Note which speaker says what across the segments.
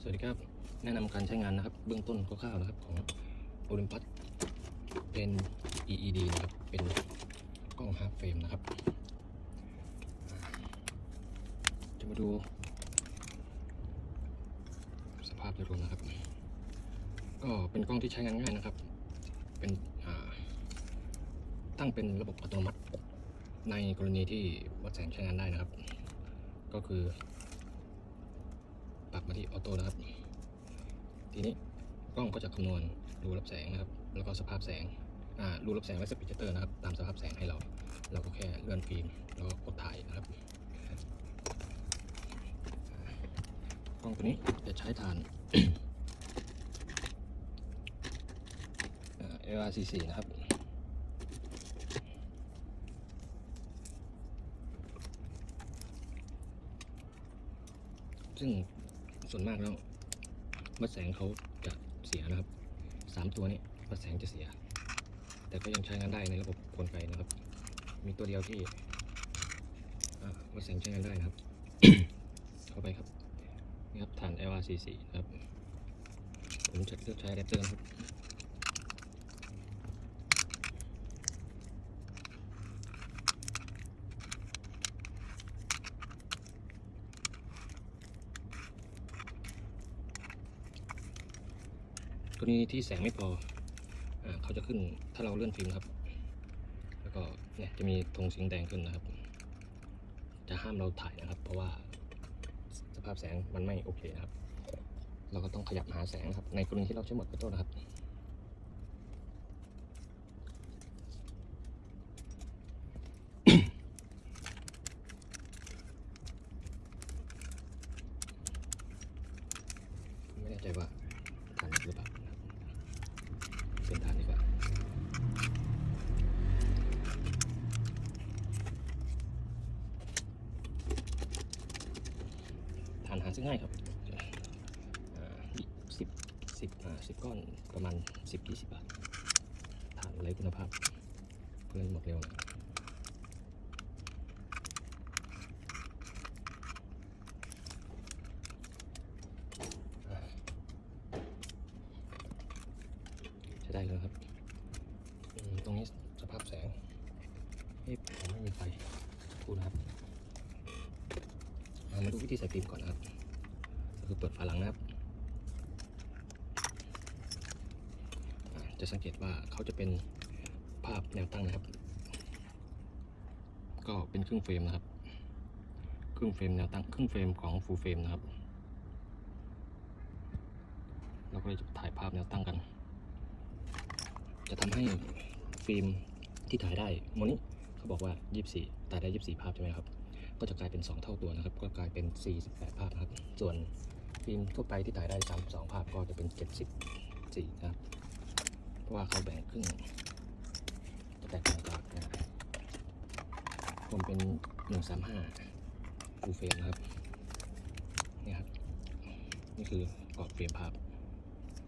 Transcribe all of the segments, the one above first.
Speaker 1: สวัสดีครับ แนะนำการใช้งานนะครับ เบื้องต้นคร่าวๆนะครับของ Olympus เป็น EED นะครับ เป็นกล้องฮาร์ฟเฟรมนะครับ จะมาดู สภาพโดยรวมนะครับ ก็เป็นกล้องที่ใช้งานง่ายนะครับ เป็นตั้งเป็นระบบอัตโนมัติในกรณีที่วัดแสงใช้งานได้นะครับ ก็คือ ปรับมาที่ออโต้นะครับ ทีนี้กล้องก็จะคำนวณรูรับแสงนะครับ แล้วก็สภาพแสงอ่ารูรับแสงและสปีดเตอร์นะครับ ตามสภาพแสงให้เรา เราก็แค่เลื่อนฟิล์มแล้วก็กดถ่ายนะครับ กล้องตัวนี้จะใช้ฐานอ่า AR44 นะครับซึ่ง ส่วนมากแล้ววัดแสงเขาจะเสียนะครับสามตัวนี้วัดแสงจะเสีย แต่ก็ยังใช้งานได้ในระบบกลไกนะครับ มีตัวเดียวที่มัดแสงใช้งานได้นะครับ เข้าไปครับนี่ครับฐาน LR44 นะครับ ผมจะเลือกใช้แรปเตอร์ครับ กรณีที่แสงไม่พออเขาจะขึ้นถ้าเราเลื่อนฟิล์มครับ แล้วก็เนี่ยจะมีธงสีแดงขึ้นนะครับ จะห้ามเราถ่ายนะครับ เพราะว่าสภาพแสงมันไม่โอเคนะครับ เราก็ต้องขยับหาแสงนะครับ ในกรณีที่เราใช้หมดกระตุ้นนะครับไม่แน่ใจว่าทันหรือเปล่านะครับเป็นทันดีกว่า ฐานหาซื้อ ง่ายครับสิบสิบอ่าสิบก้อนประมาณสิบยี่สิบบาทฐานไรคุณภาพเพื่อนหมดเร็วน่อยใช้ได้เลยครับ ตรงนี้สภาพแสงเฮ้ผมไม่มีไฟพูดนะครับ มาดูวิธีใส่ฟิล์มก่อนนะครับ คือเปิดฝาหลังนะครับ จะสังเกตว่าเขาจะเป็นภาพแนวตั้งนะครับ ก็เป็นครึ่งเฟรมนะครับ ครึ่งเฟรมแนวตั้งครึ่งเฟรมของฟูลเฟรมนะครับ เราก็เลยจะถ่ายภาพแนวตั้งกัน จะทำให้ฟิล์มที่ถ่ายได้โมนี้เขาบอกว่า 24ถ่ายได้ 24 ภาพใช่ไหมครับก็จะกลายเป็น 2 เท่าตัวนะครับ ก็กลายเป็น 48 ภาพนะครับ ส่วน ฟิล์มทั่วไปที่ถ่ายได้32ภาพก็จะเป็น74นะครับ เพราะว่าเขาแบ่งครึ่งจะแตกต่างจากนะผมเป็น135ฟูลเฟรมนะครับนี่ครับ นี่คือกรอบเฟรมภาพ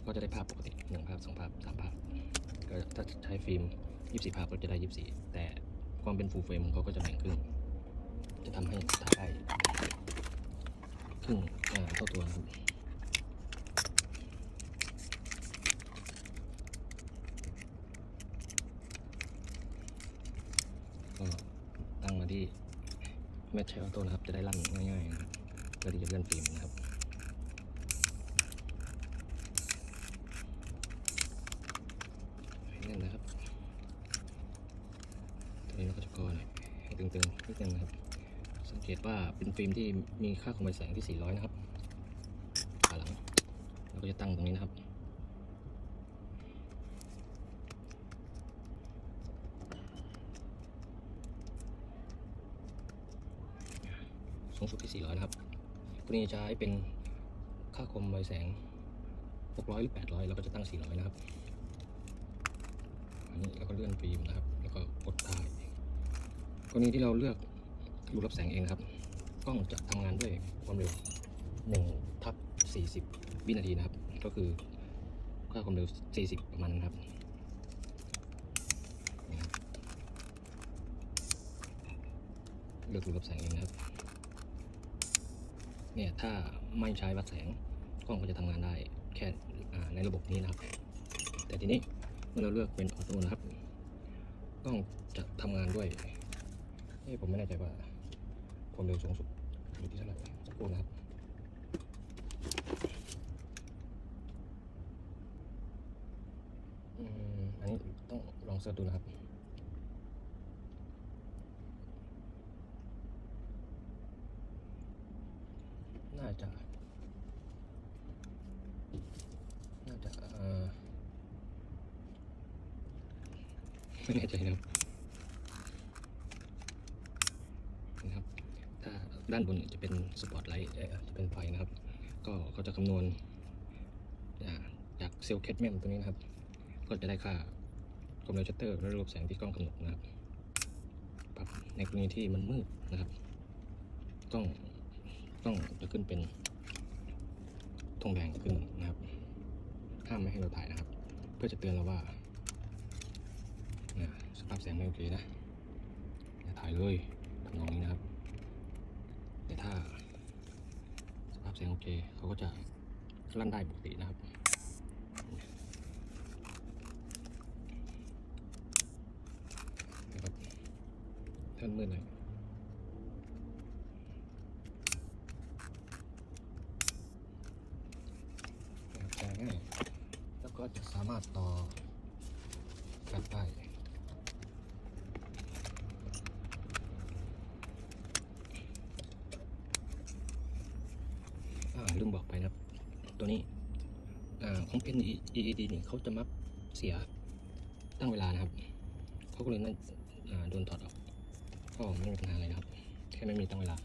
Speaker 1: ก็จะได้ภาพปกติ1ภาพ2ภาพ3ภาพก็ถ้าใช้ฟิล์ม24ภาพก็จะได้24แต่ความเป็นฟูลเฟรมเขาก็จะแบ่งครึ่งจะทำให้ถ่ายได้ รึ่งอ่าเท่าตัวนะครับก็ตั้งมาที่แมทใช้ออโต้นะครับ จะได้ลั่นง่ายๆนะครับเพื่อที่จะเลื่อนฟิล์มนะครับให้แน่นนะครับตัวนี้เราก็จะกอหน่อยให้ตึงๆนิดนึงนะครับ สังเกตว่าเป็นฟิล์มที่มีค่าคมไวแสงที่ 400 นะครับขาหลังเราก็จะตั้งตรงนี้นะครับ สูงสุดที่ 400 นะครับตัวนี้จะใช้เป็นค่าคมไวแสง 600 หรือ 800 เราก็จะตั้ง 400 นะครับ อันนี้แล้วก็เลื่อนฟิล์มนะครับ แล้วก็กดถ่ายกรณีที่เราเลือก รูรับแสงเองนะครับกล้องจะทำงานด้วยความเร็ว1ทับ40 วินาทีนะครับ ก็คือค่าความเร็ว 40 ประมาณนั้นครับเลือกรูรับแสงเองนะครับ เนี่ยถ้าไม่ใช้วัดแสงกล้องก็จะทำงานได้แค่ในระบบนี้นะครับ แต่ทีนี้เมื่อเราเลือกเป็นออโต้นะครับกล้องจะทำงานด้วยเอ้ผมไม่แน่ใจว่า ความเร็วสูงสุดอยู่ที่เท่าไหร่สักครู่นะครับอืมอันนี้ต้องลองเสิร์ชดูนะครับน่าจะ น่าจะ เอ่อ ไม่แน่ใจนะครับนะครับ ถ้า ด้านบนจะเป็นสปอตไลท์จะเป็นไฟนะครับ ก็เขาจะคำนวณจากเซลล์แคดเมียมตัวนี้นะครับ ก็จะได้ค่าความเร็วชัตเตอร์และระบบแสงที่กล้องกำหนดนะครับปรับในกรณีที่มันมืดนะครับ กล้องกล้องจะขึ้นเป็นธงแดงขึ้นนะครับ ห้ามไม่ให้เราถ่ายนะครับ เพื่อจะเตือนเราว่านะสภาพแสงไม่โอเคนะ อย่าถ่ายเลยทำนองนี้นะครับ แต่ถ้าสภาพแสงโอเคเขาก็จะลั่นได้ปกตินะครับนะครับท่านมืดหน่อยนะครับใช้ง่ายแล้วก็จะสามารถต่อแฟลชได้อ่าลืมบอกไปนะครับ ตัวนี้ของเพน EED นี่เขาจะมักเสียตั้งเวลานะครับเขาก็เลยนั่นโดนถอดออกก็ไม่มีปัญหาอะไรนะครับ แค่ไม่มีตั้งเวลา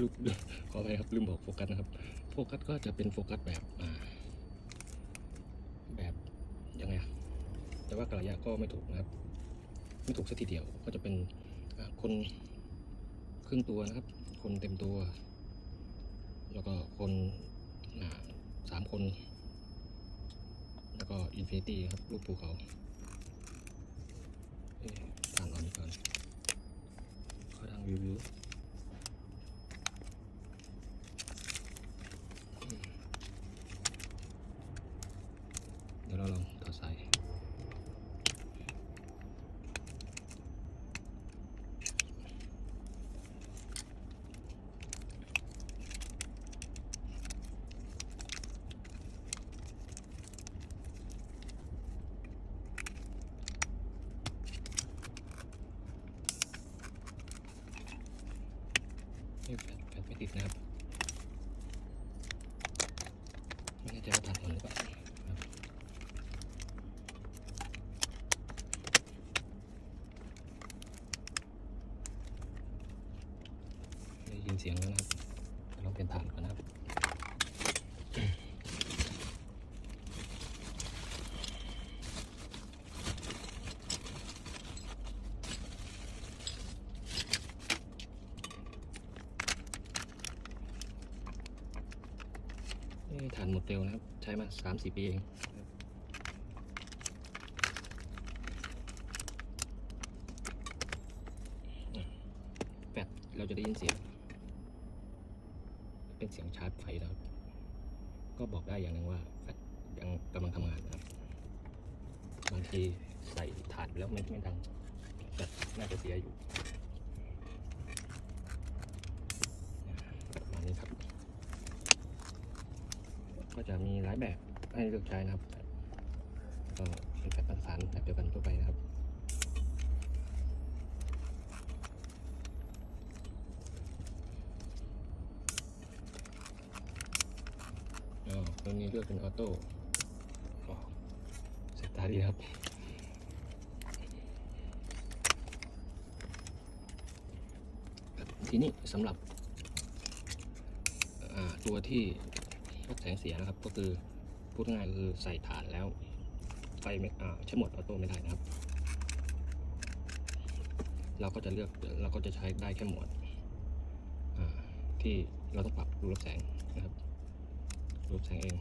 Speaker 1: ลืมขอไปครับลืมบอกโฟกัสนะครับ โฟกัสก็จะเป็นโฟกัสแบบแบบยังไงแต่ว่ากระยะก็ไม่ถูกนะครับ ไม่ถูกสักทีเดียวก็จะเป็นคนครึ่งตัวนะครับ คนเต็มตัว แล้วก็คนอ่าสามคน แล้วก็อินฟินิตี้ครับรูปภูเขาผ่านเอานี้ก่อนเขาดังวิววิวอืมเดี๋ยวเราลองต่อสายนี่แฟลชแฟลชไม่ติดนะครับ ไม่แน่ใจว่าตัดหมดหรือเปล่าครับได้ยินเสียงแล้วนะครับเดี๋ยวเราเป็นฐานก่อนนะครับ นี่ฐานหมดเร็วนะครับ ใช้มาสามสี่ปีเองแฟดเราจะได้ยินเสียง เป็นเสียงชาร์จไฟนะครับก็บอกได้อย่างหนึ่งว่าแฟดยังกำลังทำงานนะครับ บางทีใส่ฐานแล้วไม่ไม่ดังแฟดน่าจะเสียอยู่ประมาณนี้ครับ ก็จะมีหลายแบบให้เลือกใช้นะครับก็เป็นแบบประสานแบบเดียวกันทั่วไปนะครับอ๋อตัวนี้เลือกเป็นออโต้อ๋อสายตาดีครับทีนี้สำหรับตัวที่ ลดแสงเสียนะครับ ก็คือพูดง่ายๆคือใส่ฐานแล้วไฟไม่ใช้หมดออโต้ไม่ได้นะครับ เราก็จะเลือกเราก็จะใช้ได้แค่หมดที่เราต้องปรับรูรับแสงนะครับรูรับแสงเอง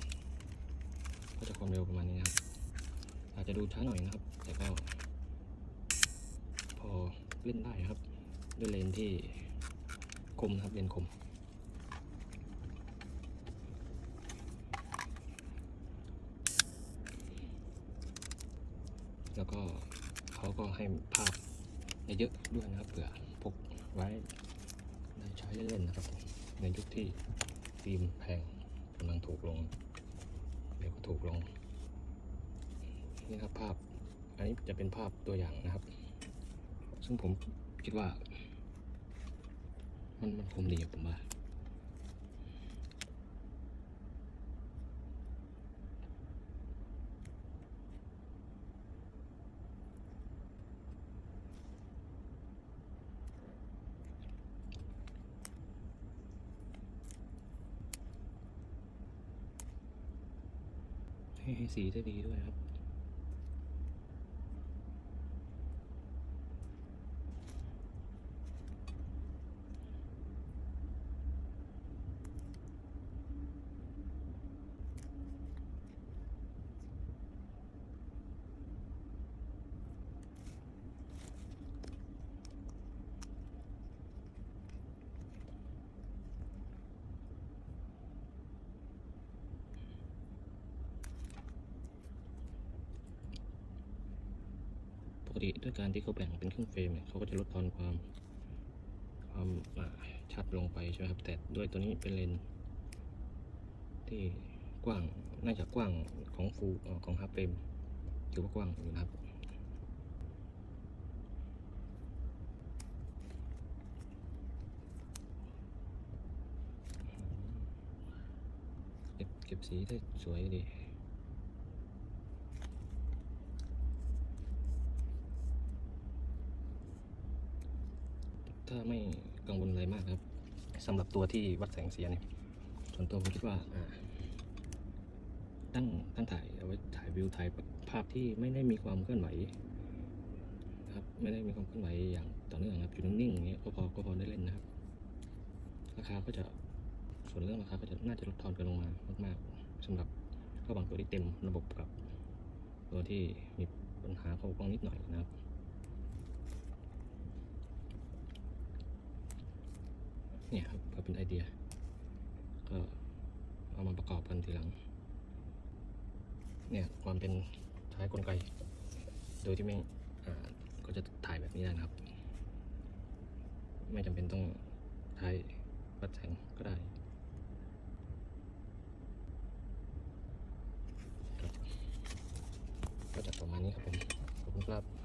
Speaker 1: ก็จะความเร็วประมาณนี้นะครับ อาจจะดูช้าหน่อยนะครับ แต่ก็พอเล่นได้นะครับด้วยเลนส์ที่คมนะครับเลนส์คม แล้วก็เขาก็ให้ภาพเยอะๆด้วยนะครับเผื่อพกไว้ได้ใช้เล่นๆนะครับ ในยุคที่ฟิล์มแพงกำลังถูกลงเดี๋ยวก็ถูกลง นี่ครับภาพ อันนี้จะเป็นภาพตัวอย่างนะครับ ซึ่งผมคิดว่า มันมันคมดีอะผมว่า สีได้ดีด้วยครับ กติด้วยการที่เขาแบ่งเป็นครึ่งเฟรมเนี่ยเขาก็จะลดทอนความความชัดลงไปใช่ไหมครับ แต่ด้วยตัวนี้เป็นเลนที่กว้าง น่าจะกว้างของฟูอของฮาร์เฟรมถือว่ากว้างอยู่นะครับเก็บสีได้สวยดีาไม่กังวลอะไรมากครับสำหรับตัวที่วัดแสงเสียเนี่ยส่วนตัวผมคิดว่าตั้งตั้งถ่ายเอาไว้ถ่ายวิวถ่ายภาพที่ไม่ได้มีความเคลื่อนไหวนะครับไม่ได้มีความเคลื่อนไหวอย่างต่อเนื่องครับอยู่นิ่งๆอย่างเงี้ยก็พอก็พอได้เล่นนะครับ ราคาก็จะส่วนเรื่องราคาก็จะน่าจะลดทอนกันลงมามากๆสำหรับระหว่างตัวที่เต็มระบบกับ ตัวที่มีปัญหาข้ากล้องนิดหน่อยนะครับ เนี่ยครับก็เป็นไอเดีย ก็เอามาประกอบกันทีหลัง เนี่ยความเป็นใช้กลไก โดยที่ไม่อ่าก็จะถ่ายแบบนี้ได้นะครับ ไม่จำเป็นต้องใช้วัดแสงก็ได้ก็จะประมาณนี้ครับผมขอบคุณครับ